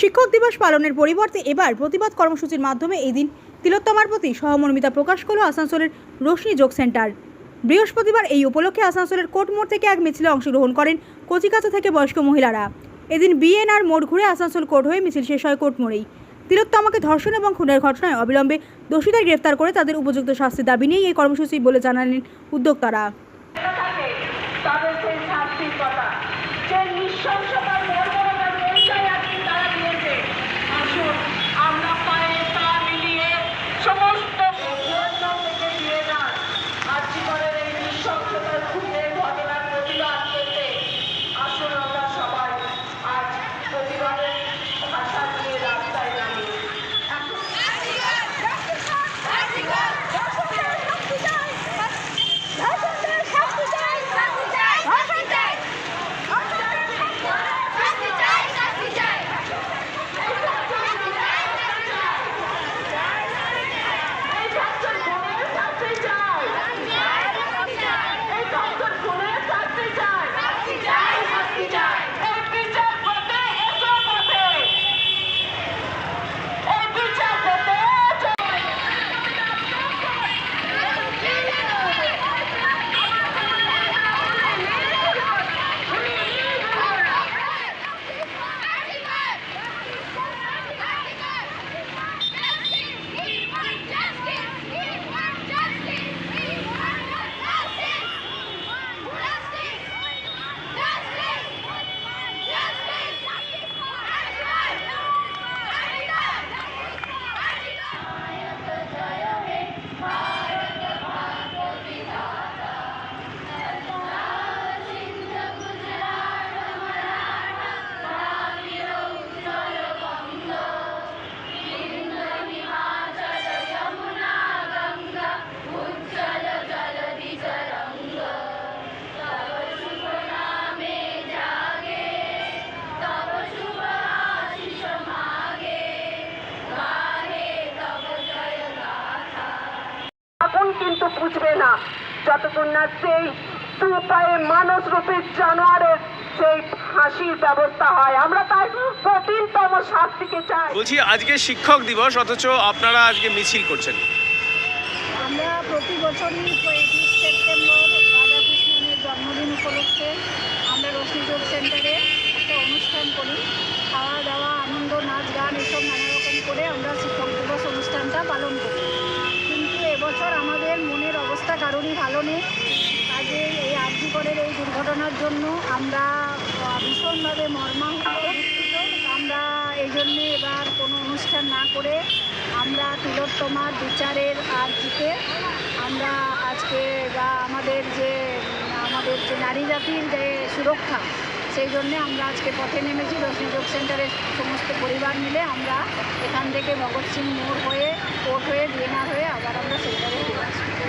শিক্ষক দিবস পালনের পরিবর্তে এবার প্রতিবাদ কর্মসূচির মাধ্যমে এই দিন তিলোত্তমার প্রতি সহমর্মিতা প্রকাশ করল আসানসোলের রোশনি যোগ সেন্টার। বৃহস্পতিবার এই উপলক্ষে আসানসোলের কোর্ট মোড় থেকে এক মিছিলে অংশগ্রহণ করেন কচিকাচা থেকে বয়স্ক মহিলারা। এদিন বিএনআর মোড় ঘুরে আসানসোল কোর্ট হয়ে মিছিল শেষ হয় কোর্ট মোড়েই তিলোত্তমাকে ধর্ষণ এবং খুনের ঘটনায় অবিলম্বে দোষীদের গ্রেফতার করে তাদের উপযুক্ত শাস্তির দাবি নিয়েই এই কর্মসূচি বলে জানালেন উদ্যোক্তারা। আগুন কিন্তু বুঝবে না। যতক্ষণ না সেই দু পায়ে মানুষ রূপী জানোয়ারের সেই ফাঁসির ব্যবস্থা হয়। আমরা তাই কঠিনতম শাস্তিকে চাই। বলছি আজকে শিক্ষক দিবস অথচ আপনারা আজকে মিছিল করছেন। আমরা প্রতি বছরই একুশ সেপ্টেম্বর রাধাকৃষ্ণনের জন্মদিন উপলক্ষে আমরা রশ্মিযোগ সেন্টারে একটা অনুষ্ঠান করি। খাওয়া দাওয়া আনন্দ নাচ গান এসব নানা রকম করে আমরা শিক্ষক দিবস অনুষ্ঠানটা পালন করি কিন্তু এবছর আমাদের মনের অবস্থা কারোরই ভালো নেই। কাজে এই আর্যিকরের এই দুর্ঘটনার জন্য আমরা ভীষণভাবে মর্মাহত আমরা এই জন্যে এবার কোনো অনুষ্ঠান না করে আমরা তিলোত্তমার বিচারের আর্জিতে আমরা আজকে বা আমাদের যে আমাদের যে নারী জাতির যে সুরক্ষা, সেই জন্যে আমরা আজকে পথে নেমেছি। রশ্মি যোগ সেন্টারের সমস্ত পরিবার মিলে আমরা এখান থেকে ভগৎ সিং মোড় হয়ে, কোর্ট হয়ে, ডিএনআর হয়ে আবার আমরা সেন্টারে ফিরে আসব।